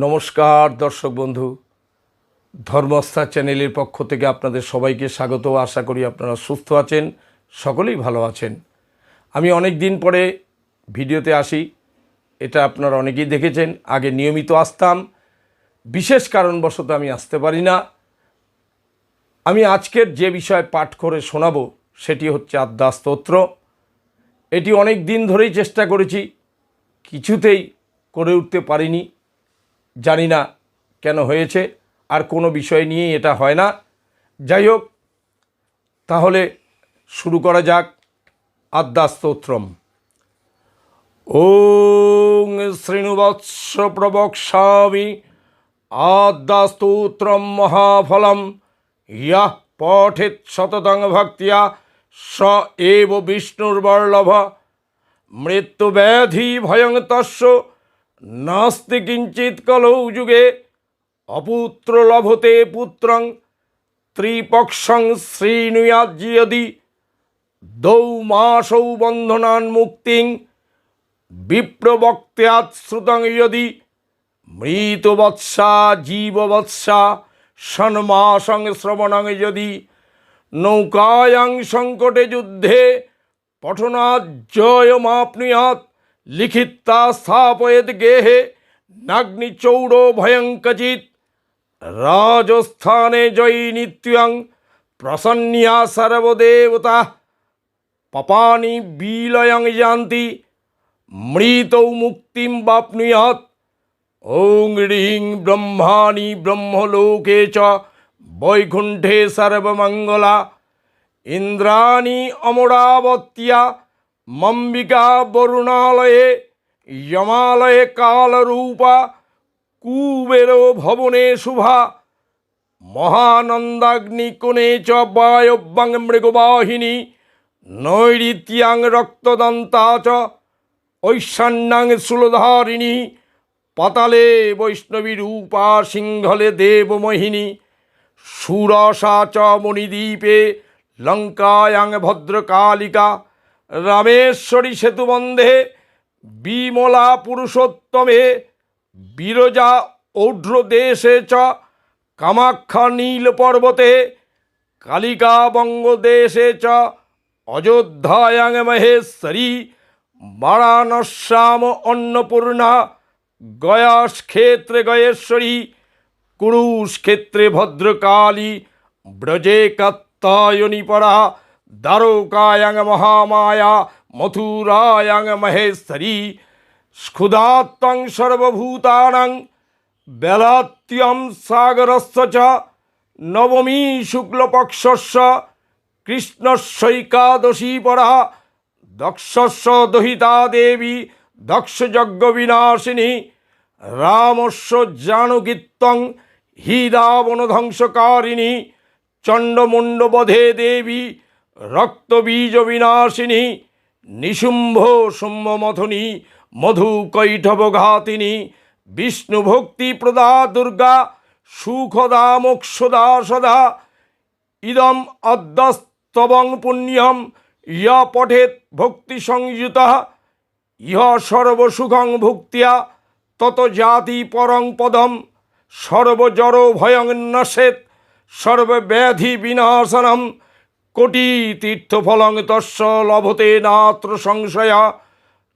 নমস্কার, দর্শক বন্ধু। ধর্মস্থা চ্যানেলের পক্ষ থেকে আপনাদের সবাইকে স্বাগত। আশা করি আপনারা সুস্থ আছেন, সকলেই ভালো আছেন। আমি অনেক দিন পরে ভিডিওতে আসি, এটা আপনারা অনেকেই দেখেছেন, আগে নিয়মিত আসতাম। বিশেষ কারণবশত আমি আসতে পারি না। আমি আজকের যে বিষয় পাঠ করে শোনাবো, সেটি হচ্ছে আদ্যা স্তোত্র এটি অনেক দিন ধরেই চেষ্টা করেছি, কিছুতেই করে উঠতে পারিনি। জানি না কেন হয়েছে, আর কোনো বিষয় নিয়ে এটা হয় না। যাই হোক, তাহলে শুরু করা যাক আদ্যা স্তোত্রম ওং শ্রীণুবৎস প্রবক্ষ্যামি আদ্যা স্তোত্রম মহাফলম। ইয়ঃ পঠেৎ শততং ভক্তিয়া স এব বিষ্ণুর্বল্লভ মৃত্যুব্যাধি ভয়ং তস্য নাস্তি কিঞ্চিৎ কলৌ যুগে অপুত্র লভতে পুত্রং ত্রিপক্ষং শ্রীণুয়াজ্যদি দৌ মাসৌ বন্ধনান মুক্তিং বিপ্রবক্ত্যাৎ শ্রুতং যদি মৃতবৎসা জীববৎসা ষণ্মাসং শ্রবণং যদি নৌকায়াং সংকটে যুদ্ধে পঠনাজ্জয়মাপ্নুয়াৎ লিখিতা স্থাপয়েত গেহে নাগ্নিচৌড় ভয়ঙ্কচিত রাজস্থানে জয়ী নিত্যং প্রসন্নিয়া সর্বদেবতা। পাপানি বিলয়ং যান্তি, মৃতৌ মুক্তিম বাপ্নুয়াৎ। ওং হ্রিং ব্রহ্মাণি ব্রহ্মলোকে চ বৈকুণ্ঠে সর্বমঙ্গলা। ইন্দ্রাণী অমরাবত্যা মম্বিকা বরুণালয়ে যমালয়ে কালরূপা, কুবের ভবনে শুভা মহানন্দাগ্নিকোণে চ বায়ব্যাং মৃগবাহিনী নৈরিত্যাং রক্তদন্তা চ ঐশান্যাং শূলধারিণী পাতালে বৈষ্ণবী রূপা সিংহলে দেবমোহিনী, সুরসা চ মণিদ্বীপে লঙ্কায়াং ভদ্রকালিকা রামেশ্বরী সেতুবন্ধে বিমলা পুরুষোত্তমে, বিরজা ঔঢ্রদেশে চ, কামাখ্যা নীল পর্বতে, কালিকা বঙ্গদেশে চ, অযোধ্যায়াং মহেশ্বরী বারাণস্যাম অন্নপূর্ণা, গয়াস ক্ষেত্রে গয়েশ্বরী, কুরুষ ক্ষেত্রে ভদ্রকালী, ব্রজে কাত্তায়নী পরা দ্বারকায়াং মহামায়া মথুরায়াং মহেশ্বরী স্ফুদাত্তং সর্বভূতানাং বেলাত্যম সাগরস্য চ নবমী শুক্লপক্ষস্য কৃষ্ণস্যৈকাদশী পরা দক্ষস্য দহিতা দেবী দক্ষযজ্ঞ বিনাশিনী রামস্য জানকীত্তং হি রাবণ ধ্বংসকারিণী চণ্ডমুণ্ডবধে দেবী রক্তবীজ বিনাশিনী নিশুম্ভ শুম্ভমথনী মধু কৈঠবঘাতিনী বিষ্ণু ভক্তি প্রদা দুর্গা সুখদা মোক্ষদা সদা ইদম অদ্যস্তবং পুণ্যম, ইয়া পঠেত ভক্তি সংযুত ইহ সর্বসুখং ভুক্তিয়া, তত জাতি পরং পদম সর্বজর ভয়ং নশেত সর্বব্যাধি বিনাশনম কোটি তীর্থফলং তস্য লভতে নাত্র সংশয়া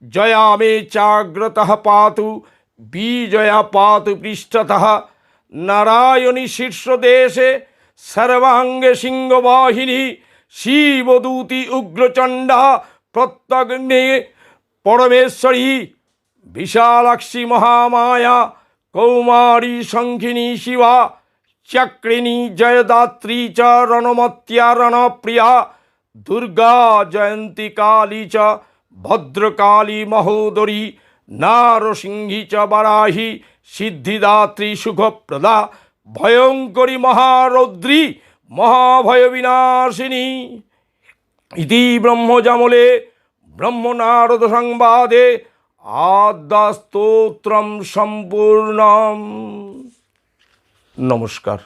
জয়া মে চাগ্রত পাতু বিজয়া পাতু পৃষ্ঠতঃ নারায়ণী শীর্ষদেশে সর্বাঙ্গে সিংহবাহিনী শিবদূতি উগ্রচণ্ডা প্রত্যগ্নে পরমেশ্বরী বিশালাক্ষী মহামায়া কৌমারী শঙ্খিনী শিবা চক্রিণী জয়দাত্রী চ রণমত্য়া রণপ্রিয়া দুর্গা জয়ন্তী কালী চ ভদ্রকালী মহোদরী নারসিংহী চ বারাহি সিদ্ধিদাত্রী সুখপ্রদা ভয়ঙ্করী মহারৌদ্রী মহাভয়বিনাশিনী ইতি ব্রহ্মজামলে ব্রহ্মনারদ সংবাদে আদ্যাস্তোত্রম সম্পূর্ণম নমস্কার।